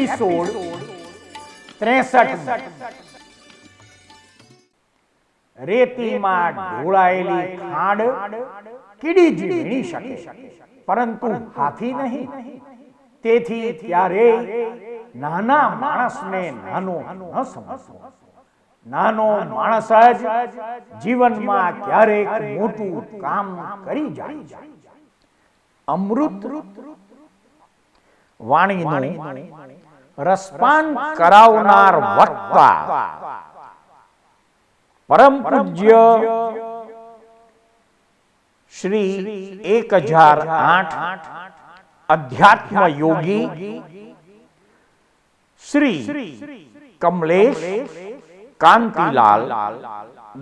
Episode ત્રેસઠ રેતીમાં ઢોળાયેલી ખાંડ કીડી જ શકે, પરંતુ હાથી નહીં. તેથી ત્યારે નાના માણસને નાનો ન સમજવો. નાનો માણસ જ જીવનમાં ક્યારેક મોટું કામ કરી જાય અમૃત વાણીનું રસપાન કરાવનાર વક્તા પરમ પૂજ્ય શ્રી એક હજાર આઠ અધ્યાત્મ યોગી શ્રી કમલેશ કાંતિલાલ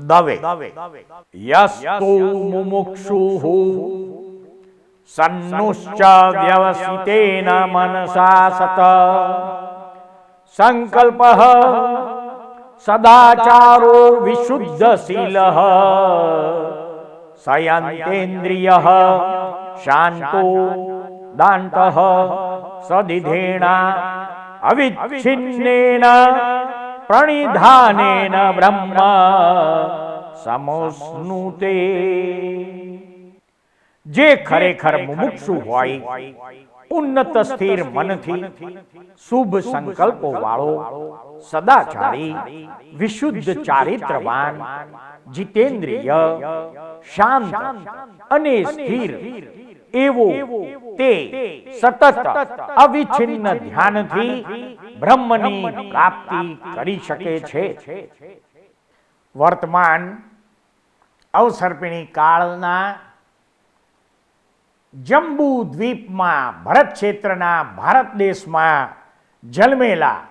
દવે યસ્તુ મુમુક્ષુઃ સન્નુશ્ચ વ્યવસિતેન મનસા સત સંકલ્પ સદાચારો વિશુદ્ધશીલ સયંતેન્દ્રિય શાંતો દાંત સદિધેણા અવિચ્છિન્નેન પ્રણિધાનેન બ્રહ્મ સમોસ્નુતે। જે ખરેખર મુમુક્ષુ હોય ઉન્નત સ્થિર મનથી શુભ સંકલ્પો વાળો સદાચારી, વિશુદ્ધ ચારિત્રવાન, જીતેન્દ્રિય, શાંત અને સ્થિર, એવો તે સતત અવિચ્છિન્ન ધ્યાનથી બ્રહ્મની પ્રાપ્તિ કરી શકે છે. વર્તમાન અવસર્પિણી કાળના જંબુ દ્વીપમાં ભરત ક્ષેત્રના ભારત દેશમાં જન્મેલા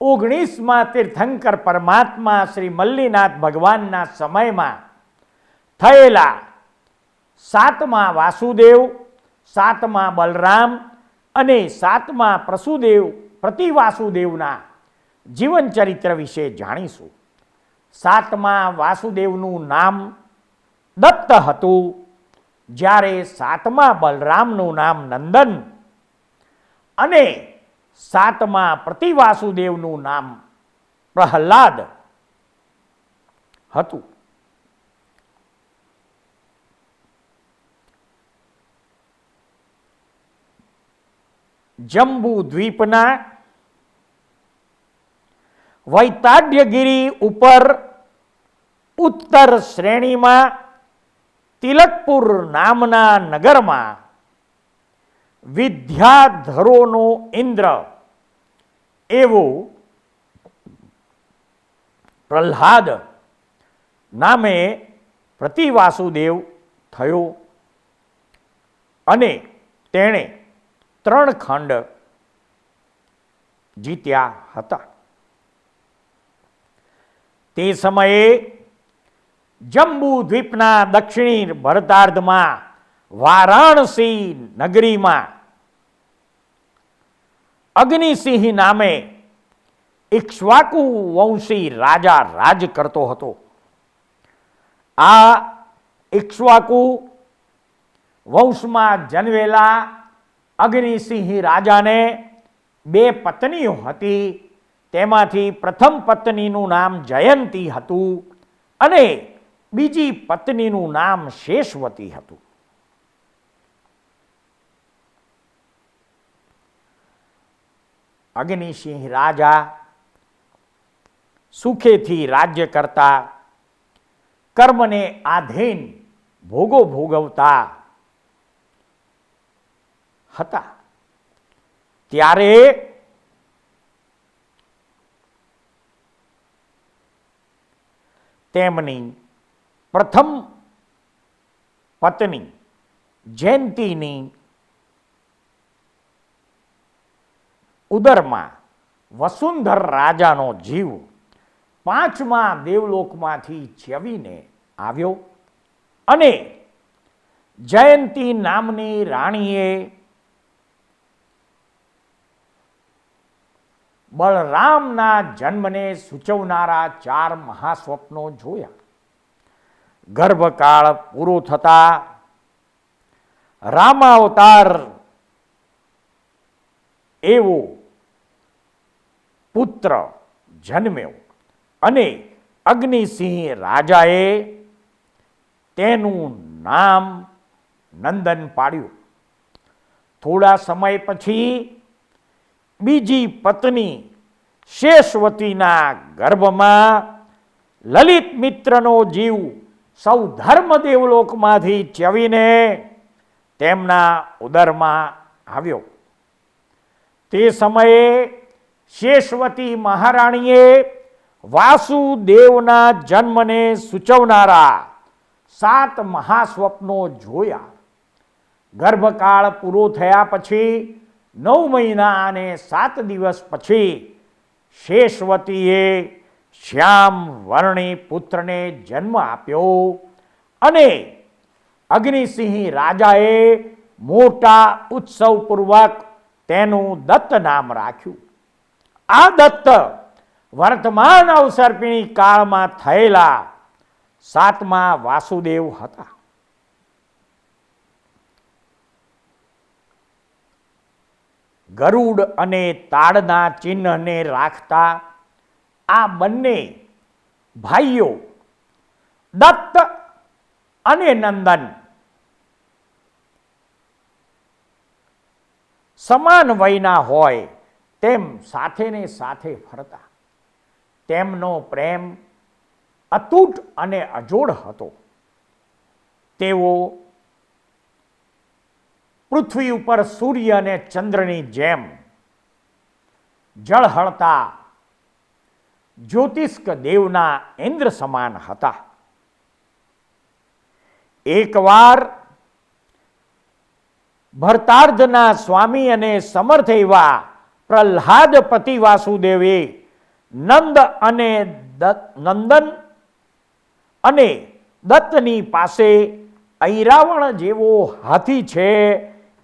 ઓગણીસમાં તીર્થંકર પરમાત્મા શ્રી મલ્લીનાથ ભગવાનના સમયમાં થયેલા સાતમા વાસુદેવ, સાતમા બલરામ અને સાતમા પ્રસુદેવ પ્રતિવાસુદેવના જીવન ચરિત્ર વિશે જાણીશું. સાતમા વાસુદેવનું નામ દત્ત હતું. જ્યારે સાતમા બલરામનું નામ નંદન અને સાતમા પ્રતિવાસુદેવનું નામ પ્રહલાદ હતું. જંબુ દ્વીપના વૈતાડ્યગીરી ઉપર ઉત્તર શ્રેણીમાં તિલકપુર નામના નગરમાં વિદ્યાધરોનો ઇન્દ્ર એવો પ્રહલાદ નામે પ્રતિવાસુદેવ થયો અને તેણે ત્રણ ખંડ જીત્યા હતા. તે સમયે જંબુ દ્વીપના દક્ષિણી ભરતાર્ધમાં, વારાણસી નગરીમાં. અગ્નિસિંહ નામે ઇક્ષ્વાકુ વંશી રાજા રાજ કરતો હતો. આ ઇક્ષ્વાકુ વંશમાં જન્મેલા અગ્નિસિંહ રાજાને બે પત્નીઓ હતી. તેમાંથી પ્રથમ પત્નીનું નામ જયંતી હતું અને બીજી પત્નીનું નામ શેષવતી હતું. અગ્નિસિંહ રાજા સુખેથી રાજ્ય કરતા, કર્મને આધીન ભોગો ભોગવતા હતા. ત્યારે તેમની પ્રથમ પત્ની જયંતીની ઉદરમાં વસુંધર રાજાનો જીવ પાંચમા દેવલોકમાંથી ચવીને આવ્યો અને જયંતી નામની રાણીએ બળરામના જન્મને સૂચવનારા ચાર મહાસ્વપ્નો જોયા. ગર્ભકાળ પૂરો થતા રામાવતાર એવો પુત્ર જન્મ્યો અને અગ્નિસિંહ રાજાએ તેનું નામ નંદન પાડ્યું. થોડા સમય પછી બીજી પત્ની શેષવતીના ગર્ભમાં લલિત મિત્રનો જીવ સૌ ધર્મદેવલોકમાંથી ચવીને તેમના ઉદરમાં આવ્યો. તે સમયે શેષવતી મહારાણીએ વાસુદેવના જન્મને સૂચવનારા સાત મહાસ્વપ્નો જોયા. ગર્ભકાળ પૂરો થયા પછી નવ મહિના અને સાત દિવસ પછી શેષવતીએ શ્યામ વર્ણી પુત્રને જન્મ આપ્યો અને અગ્નિસિંહ રાજાએ મોટા ઉત્સવપૂર્વક તેનું દત્ત નામ રાખ્યું. આ દત્ત વર્તમાન અવસર્પિણી કાળમાં થયેલા સાતમા વાસુદેવ હતા. ગરુડ અને તાડના ચિહ્નને રાખતા આ બંને ભાઈઓ, દત્ત અને નંદન, સમાન વયના હોય તેમ સાથે ને સાથે ફરતા. તેમનો પ્રેમ અતૂટ અને અજોડ હતો. તેઓ પૃથ્વી ઉપર સૂર્ય અને ચંદ્રની જેમ જળહળતા જ્યોતિષ્ક દેવના ઇન્દ્ર સમાન હતા. એકવાર ભરતાર્ધના સ્વામી અને સમર્થ એવા પ્રહલાદ પતિ વાસુદેવે નંદ અને નંદન અને દત્તની પાસે ઐરાવણ જેવો હાથી છે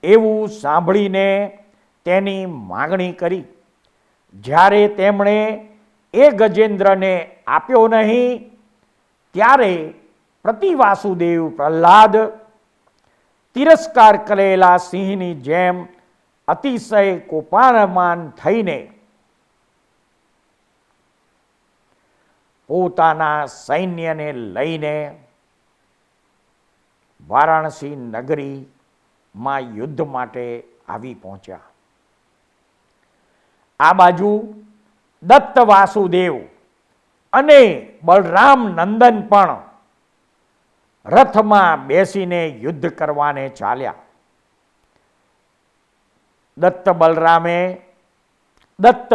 એવું સાંભળીને તેની માગણી કરી. જ્યારે તેમણે એ ગજેન્દ્રને આપ્યો નહીં, ત્યારે પ્રતિવાસુદેવ પ્રહલાદ તિરસ્કાર કરેલા સિંહની જેમ અતિશય કોપારમાન થઈને પોતાના સૈન્યને લઈને વારાણસી નગરીમાં યુદ્ધ માટે આવી પહોંચ્યા. આ બાજુ દત્ત વાસુદેવ અને બલરામ નંદન પણ રથમાં બેસીને યુદ્ધ કરવાને ચાલ્યા. દત્ત બલરામે, દત્ત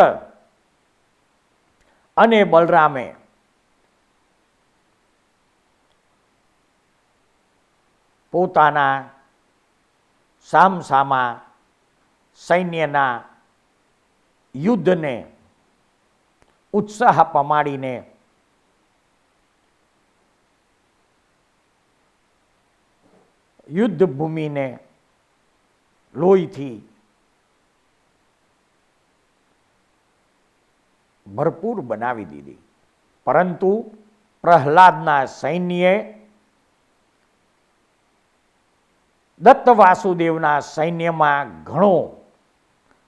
અને બલરામે પોતાના સામસામા સૈન્યના યુદ્ધને ઉત્સાહ પમાડીને યુદ્ધ ભૂમિને લોહીથી ભરપૂર બનાવી દીધી. પરંતુ પ્રહલાદના સૈન્યએ દત્ત વાસુદેવના સૈન્યમાં ઘણો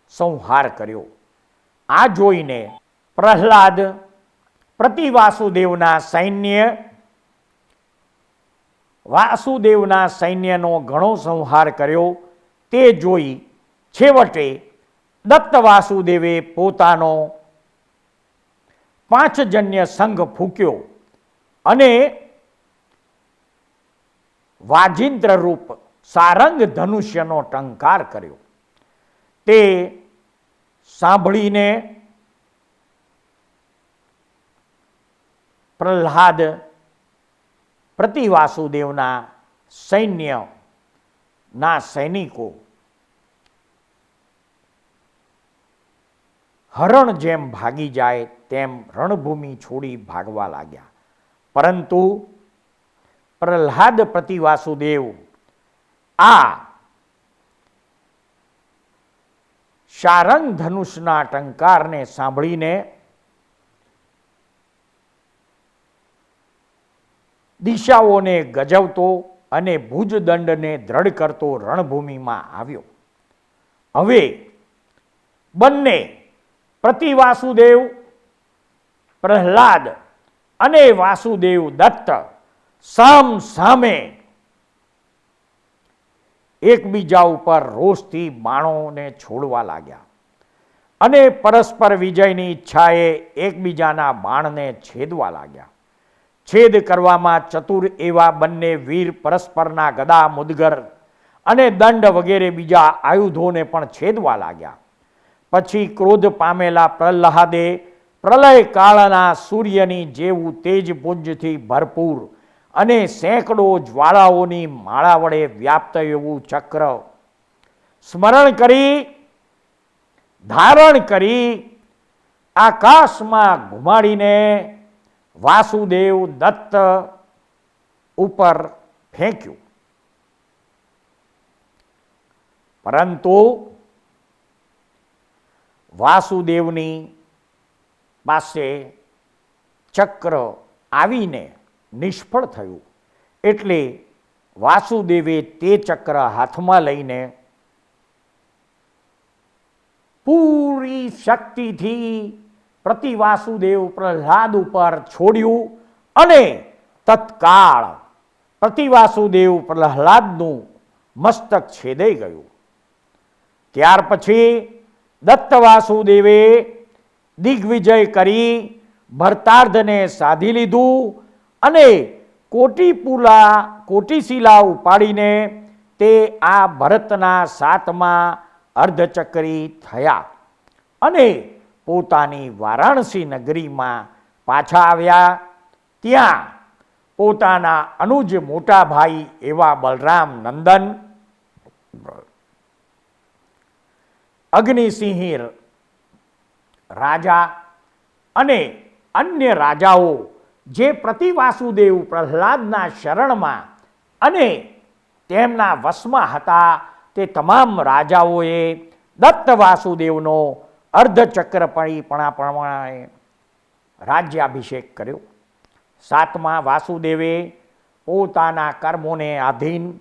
સંહાર કર્યો. આ જોઈને પ્રહલાદ પ્રતિવાસુદેવના સૈન્ય, વાસુદેવના સૈન્યનો ઘણો સંહાર કર્યો. તે જોઈ છેવટે દત્ત વાસુદેવે પોતાનો પાંચજન્ય સંઘ ફૂક્યો અને વાજિંત્ર રૂપ સારંગ ધનુષ્યનો ટંકાર કર્યો. તે સાંભળીને પ્રહલાદ પ્રતિવાસુદેવના સૈન્યના સૈનિકો. હરણ જેમ ભાગી જાય તેમ રણભૂમિ છોડી ભાગવા લાગ્યા. પરંતુ પ્રહલાદ પ્રતિવાસુદેવ આ શારંગ ધનુષના ટંકારને સાંભળીને દિશાઓને ગજવતો અને ભુજદંડને દ્રઢ કરતો રણભૂમિમાં આવ્યો. હવે બંને પ્રતિ વાસુદેવ, પ્રહલાદ અને વાસુદેવ દત્ત સામ સામે એકબીજા ઉપર રોષથી બાણોને છોડવા લાગ્યા અને પરસ્પર વિજયની ઈચ્છાએ એકબીજાના બાણને છેદવા લાગ્યા. છેદ કરવામાં ચતુર એવા બંને વીર પરસ્પરના ગદા મુદગર અને દંડ વગેરે બીજા આયુધોને પણ છેદવા લાગ્યા. પછી ક્રોધ પામેલા પ્રહલાદે પ્રલય કાળના સૂર્યની જેવું તેજપુંજથી ભરપૂર અને સેંકડો જ્વાળાઓની માળા વડે વ્યાપ્ત એવું ચક્ર સ્મરણ કરી, ધારણ કરી, આકાશમાં ઘુમાડીને વાસુદેવ દત્ત ઉપર ફેંક્યું. પરંતુ વાસુદેવની પાસે ચક્ર આવીને નિષ્ફળ થયું. એટલે વાસુદેવે તે ચક્ર હાથમાં લઈને પૂરી શક્તિથી પ્રતિ વાસુદેવ પ્રહલાદ ઉપર છોડ્યું અને તત્કાળ પ્રતિ વાસુદેવ પ્રહલાદનું મસ્તક છેદાઈ ગયું. ત્યાર પછી દત્ત વાસુદેવે દિગ્વિજય કરી ભરતાર્ધને સાધી લીધું અને કોટીપુલા, કોટીશિલા ઉપાડીને તે આ ભરતના સાતમા અર્ધચક્રી થયા. અને પોતાની વારાણસી નગરીમાં પાછા આવ્યા. ત્યાં પોતાના અનુજ મોટા ભાઈ એવા બલરામ નંદન, અગ્નિસિંહ રાજા અને અન્ય રાજાઓ જે પ્રતિવાસુદેવ પ્રહલાદના શરણમાં અને તેમના વશમાં હતા તે તમામ રાજાઓએ દત્ત વાસુદેવનો અર્ધચક્રપણીપણા પ્રમાણે રાજ્યાભિષેક કર્યો. સાતમા વાસુદેવે પોતાના કર્મોને આધીન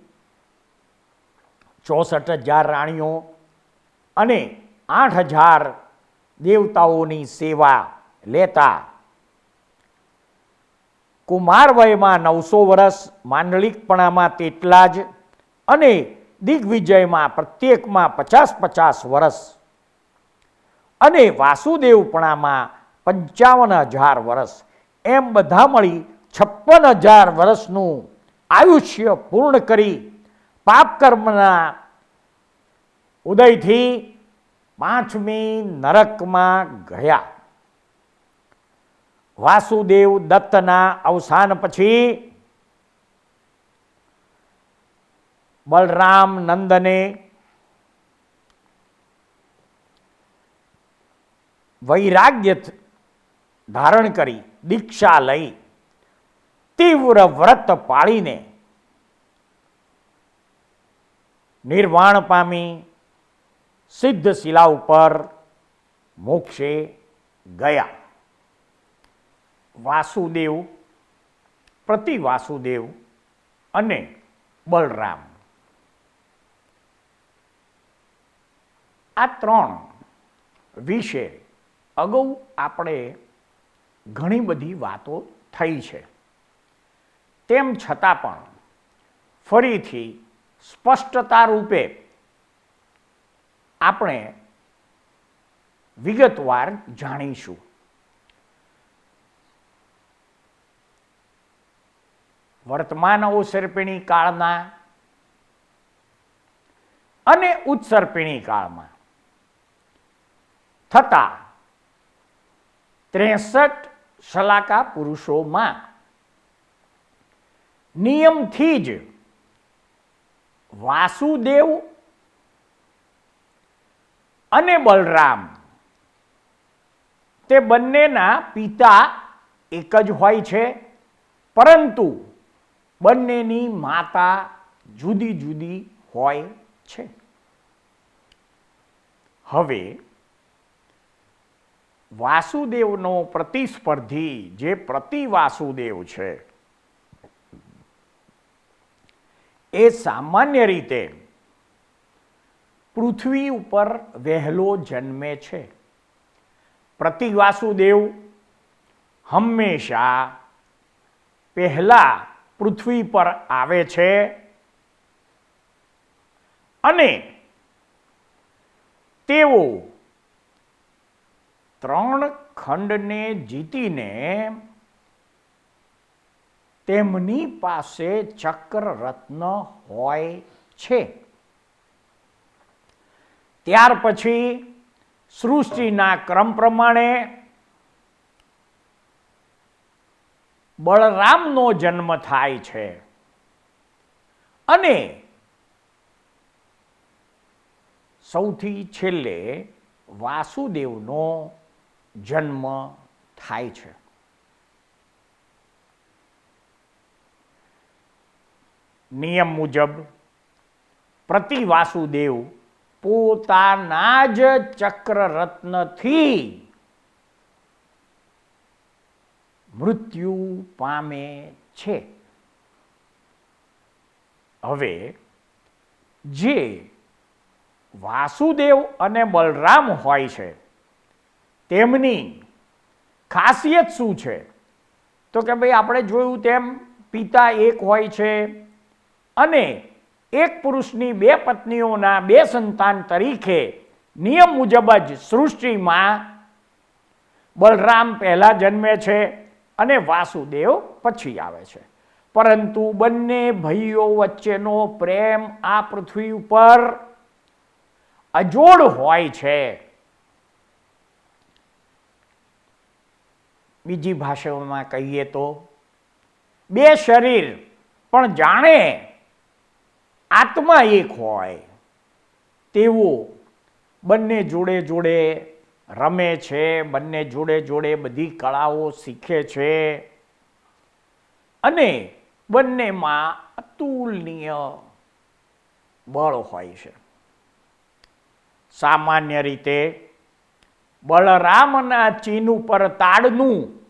ચોસઠ હજાર રાણીઓ અને આઠ હજાર દેવતાઓની સેવા લેતા. કુમાર વયમાં નવસો વર્ષ, માંડલિકપણામાં તેટલા જ અને દિગ્વિજયમાં પ્રત્યેકમાં પચાસ પચાસ વર્ષ અને વાસુદેવપણામાં પંચાવન હજાર વર્ષ એમ બધા મળી છપ્પન હજાર વર્ષનું આયુષ્ય પૂર્ણ કરી પાપકર્મના ઉદયથી પાંચમી નરકમાં ગયા. વાસુદેવ દત્તના અવસાન પછી બલરામ નંદને વૈરાગ્ય ધારણ કરી, દીક્ષા લઈ, તીવ્ર વ્રત પાળીને નિર્વાણ પામી, સિદ્ધ શિલા ઉપર મોક્ષે ગયા. વાસુદેવ, પ્રતિ વાસુદેવ અને બલરામ. આ ત્રણ વિશે અગાઉ આપણે ઘણી બધી વાતો થઈ છે. તેમ છતાં પણ ફરીથી સ્પષ્ટતા રૂપે આપણે વિગતવાર જાણીશું. વર્તમાન અવસર્પિણી કાળના અને ઉત્સર્પિણી કાળમાં થતા ત્રેસઠ શલાકા પુરુષોમાં. નિયમથી જ વાસુદેવ અને બલરામ તે બંનેના પિતા એક જ હોય છે, પરંતુ બંનેની માતા જુદી જુદી હોય છે. હવે વાસુદેવનો પ્રતિસ્પર્ધી જે પ્રતિવાસુદેવ છે, એ સામાન્ય રીતે પૃથ્વી ઉપર વહેલો જન્મે છે. પ્રતિવાસુદેવ હંમેશા પહેલા પૃથ્વી પર આવે છે અને તેઓ ત્રણ ખંડને જીતીને તેમની પાસે ચક્ર રત્ન હોય છે. ત્યાર પછી સૃષ્ટિના ક્રમ પ્રમાણે બળરામનો જન્મ થાય છે. અને સૌથી છેલ્લે વાસુદેવનો જન્મ થાય છે. નિયમ મુજબ પ્રતિ વાસુદેવ પોતાના જ ચક્ર રત્નથી મૃત્યુ પામે છે. હવે જે વાસુદેવ અને બલરામ હોય છે તેમની ખાસિયત શું છે? તો કે ભાઈ, આપણે જોયું તેમ પિતા એક હોય છે અને એક પુરુષની બે પત્નીઓના બે સંતાન તરીકે નિયમ મુજબ જ સૃષ્ટિમાં બલરામ પહેલાં જન્મે છે અને વાસુદેવ પછી આવે છે. પરંતુ બંને ભાઈઓ વચ્ચેનો પ્રેમ આ પૃથ્વી ઉપર અજોડ હોય છે. બીજી ભાષાઓમાં કહીએ તો, બે શરીર પણ જાણે આત્મા એક હોય, તેવું બંને જોડે જોડે રમે છે, બંને જોડે જોડે બધી કળાઓ શીખે છે. અને બંનેમાં અતુલનીય બળ હોય છે. સામાન્ય રીતે બળરામના ચિહ્ન ઉપર તાડનું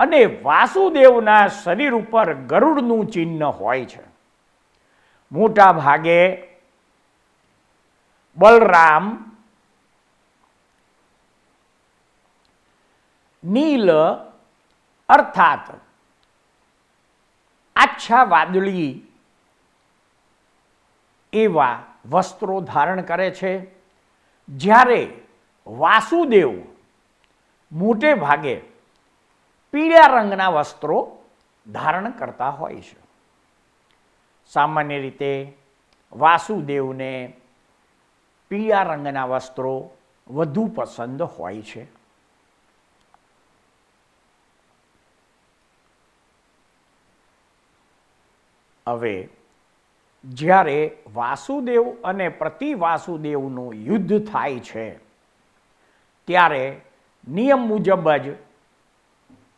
અને વાસુદેવના શરીર ઉપર ગરુડનું ચિહ્ન હોય છે. મોટા ભાગે બલરામ નીલ અર્થાત આછા વાદળી એવા વસ્ત્રો ધારણ કરે છે. જ્યારે વાસુદેવ, મોટે ભાગે પીળા રંગના વસ્ત્રો ધારણ કરતા હોય છે. સામાન્ય રીતે વાસુદેવને પીળા રંગના વસ્ત્રો વધુ પસંદ હોય છે. હવે જ્યારે વાસુદેવ અને પ્રતિ વાસુદેવનું યુદ્ધ થાય છે ત્યારે નિયમ મુજબ જ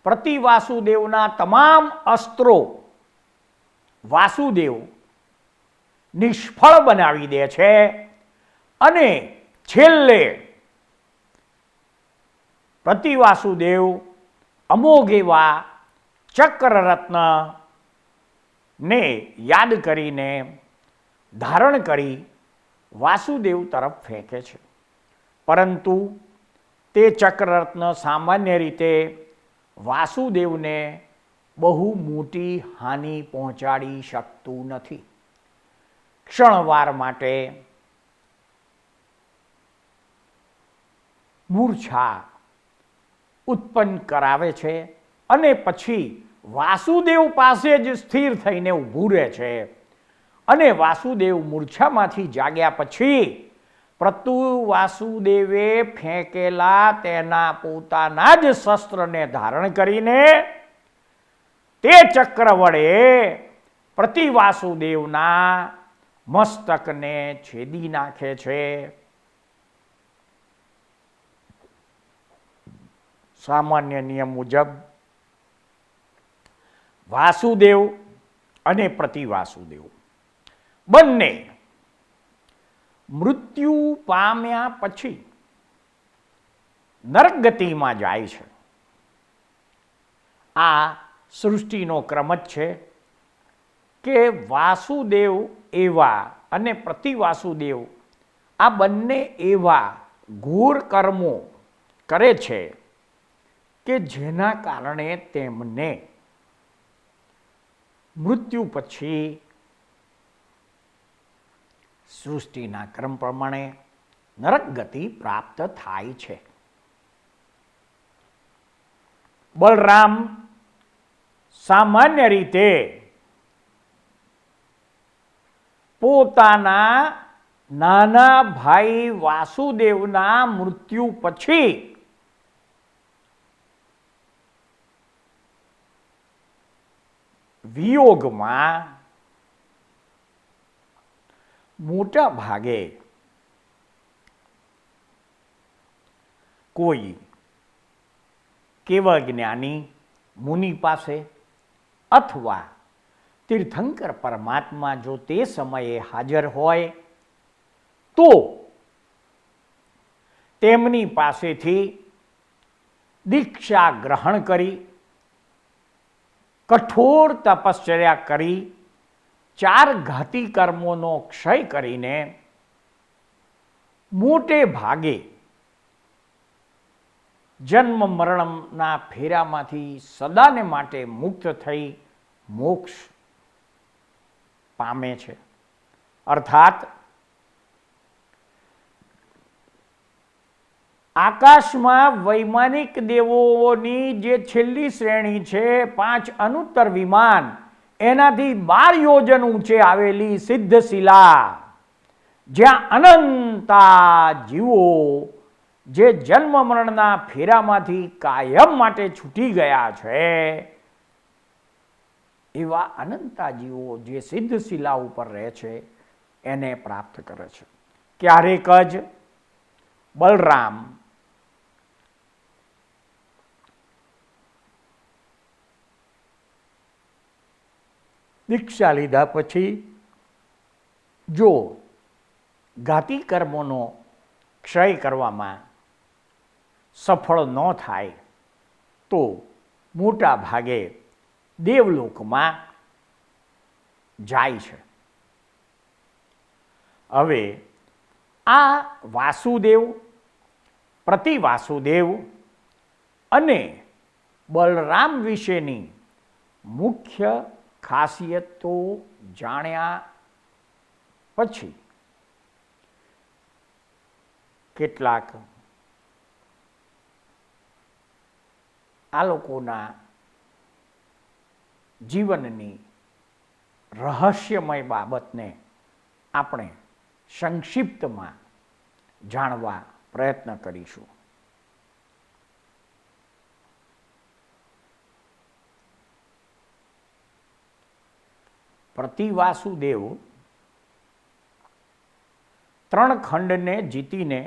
પ્રતિ વાસુદેવના તમામ અસ્ત્રો વાસુદેવ નિષ્ફળ બનાવી દે છે અને છેલ્લે પ્રતિ વાસુદેવ અમોઘ એવા ચક્રરત્ન ને યાદ કરીને ધારણ કરી વાસુદેવ તરફ ફેંકે છે. પરંતુ તે ચક્રરત્ન સામાન્ય રીતે વાસુદેવને બહુ મોટી હાનિ પહોંચાડી શકતું નથી. ક્ષણવાર માટે મૂર્છા ઉત્પન્ન કરાવે છે અને પછી વાસુદેવ પાસે જ સ્થિર થઈને ઊભું રહે છે. અને વાસુદેવ મૂર્છામાંથી જાગ્યા પછી પ્રતુ વાસુદેવે ફેંકેલા તેના પોતાના જ શસ્ત્રને ધારણ કરીને તે ચક્ર વડે પ્રતિ વાસુદેવના મસ્તકને છેદી નાખે છે. સામાન્ય નિયમ મુજબ વાસુદેવ અને પ્રતિ વાસુદેવ બંને મૃત્યુ પામ્યા પછી નરકગતિમાં જાય છે. આ સૃષ્ટિનો ક્રમ જ છે કે વાસુદેવ એવા અને પ્રતિવાસુદેવ આ બંને એવા ઘોર કર્મો કરે છે કે જેના કારણે તેમને મૃત્યુ પછી સૃષ્ટિના ક્રમ પ્રમાણે નરક ગતિ પ્રાપ્ત થાય છે. બલરામ સામાન્ય રીતે પોતાના નાના ભાઈ વાસુદેવના મૃત્યુ પછી વિયોગમાં મોટા ભાગે કોઈ કેવળ જ્ઞાની મુનિ પાસે અથવા તીર્થંકર પરમાત્મા જો તે સમયે હાજર હોય, તો તેમની પાસેથી દીક્ષા ગ્રહણ કરી, કઠોર તપશ્ચર્યા કરી ચાર ઘાતી કર્મોનો ક્ષય કરીને મોટે ભાગે જન્મ મરણના ફેરામાંથી સદાને માટે મુક્ત થઈ મોક્ષ પામે છે. અર્થાત આકાશમાં વૈમાનિક દેવોની જે છેલ્લી શ્રેણી છે, પાંચ અનુત્તર વિમાન એનાથી બાર યોજન ઊંચે આવેલી સિદ્ધશિલા. જ્યાં અનંતા જીવો જે જન્મ મરણના ફેરામાંથી કાયમ માટે છૂટી ગયા છે. એવા અનંતા જીવો જે સિદ્ધશિલા ઉપર રહે છે, એને પ્રાપ્ત કરે છે. ક્યારેક જ બલરામ દીક્ષા લીધા પછી જો ઘાતી કર્મોનો ક્ષય કરવામાં સફળ ન થાય, તો મોટા ભાગે દેવલોકમાં જાય છે. હવે આ વાસુદેવ, પ્રતિ વાસુદેવ અને બલરામ વિશેની મુખ્ય ખાસિયતો જાણ્યા પછી કેટલાક આ લોકોના જીવનની રહસ્યમય બાબતને આપણે સંક્ષિપ્તમાં જાણવા પ્રયત્ન કરીશું. પ્રતિવાસુદેવ ત્રણ ખંડને જીતીને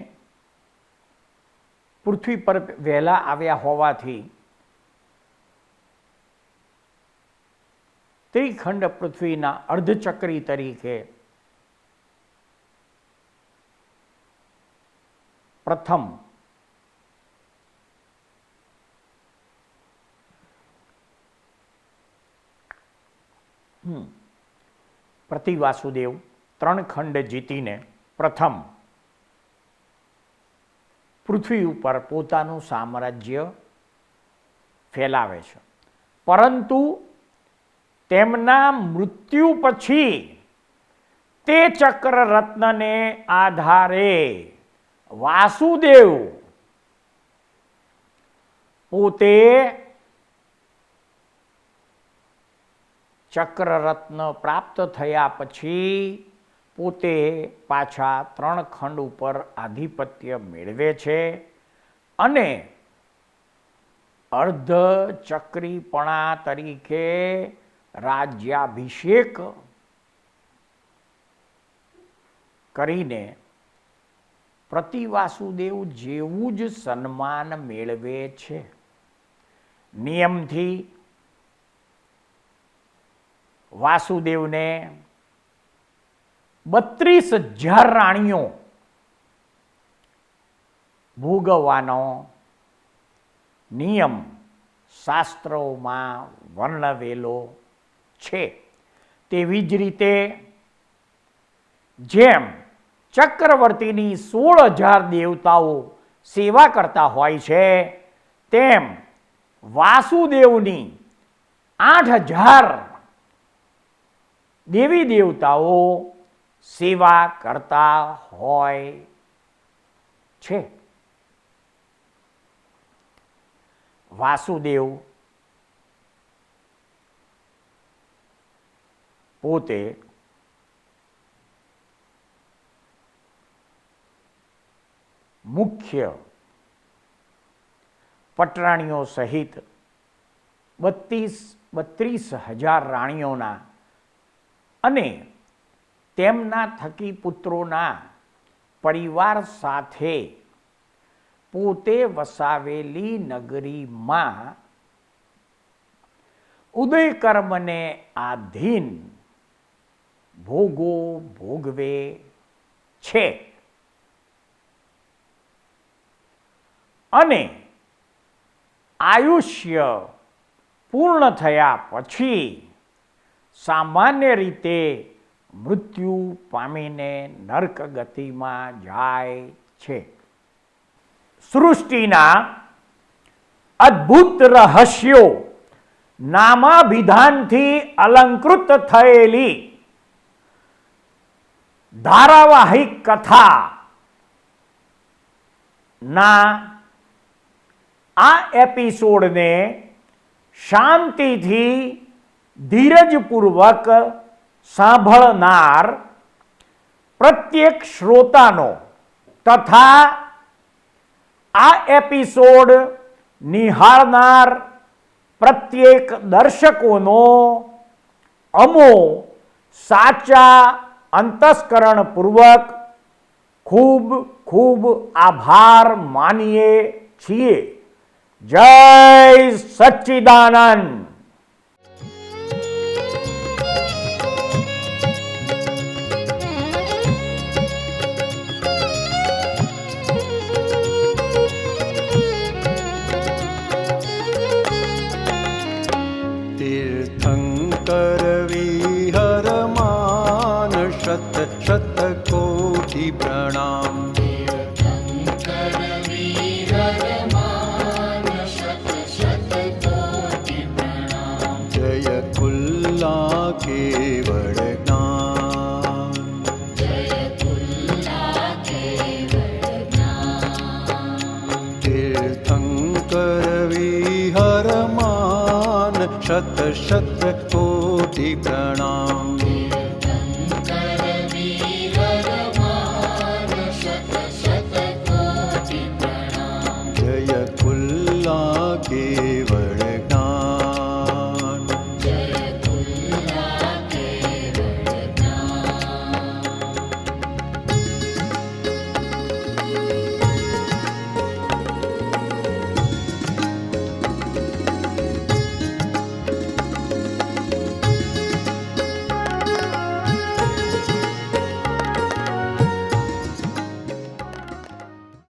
પૃથ્વી પર વહેલા આવ્યા હોવાથી ત્રિખંડ પૃથ્વીના અર્ધચક્રી તરીકે પ્રથમ હમ પ્રતિવાસુદેવ ત્રણ ખંડ જીતીને પ્રથમ પૃથ્વી ઉપર પોતાનું સામ્રાજ્ય ફેલાવે છે. પરંતુ તેમના મૃત્યુ પછી તે ચક્ર રત્નને આધારે વાસુદેવ પોતે ચક્રરત્ન પ્રાપ્ત થયા પછી પોતે પાછા ત્રણ ખંડ ઉપર આધિપત્ય મેળવે છે અને અર્ધ ચક્રીપણા તરીકે રાજ્યાભિષેક કરીને પ્રતિવાસુદેવ જેવું જ સન્માન મેળવે છે. નિયમથી વાસુદેવને બત્રીસ હજાર રાણીઓ ભોગવવાનો નિયમ શાસ્ત્રોમાં વર્ણવેલો છે. તેવી જ રીતે જેમ ચક્રવર્તીની સોળ હજાર દેવતાઓ સેવા કરતા હોય છે, તેમ વાસુદેવની આઠ હજાર દેવી દેવતાઓ સેવા કરતા હોય છે. વાસુદેવ પોતે મુખ્ય પટરાણીઓ સહિત બત્રીસ બત્રીસ હજાર રાણીઓના અને તેમના થકી પુત્રોના પરિવાર સાથે પોતે વસાવેલી નગરીમાં ઉદયકર્મને આધીન ભોગો ભોગવે છે. અને આયુષ્ય પૂર્ણ થયા પછી સામાન્ય રીતે મૃત્યુ પામીને નર્ક ગતિમાં જાય છે. સૃષ્ટિના અદ્ભુત રહસ્યો નામાભિધાનથી અલંકૃત થયેલી ધારાવાહિક કથા ના આ એપિસોડને શાંતિથી ધીરજપૂર્વક સાંભળનાર પ્રત્યેક શ્રોતાનો તથા આ એપિસોડ નિહાળનાર પ્રત્યેક દર્શકોનો અમો સાચા અંતસ્કરણપૂર્વક ખૂબ ખૂબ આભાર માનીએ છીએ. જય સચ્ચિદાનંદ! શરણામ જય કુલ્લા કેવળ તીર્થંકર વિહરમાન શત શત કોટી પ્ર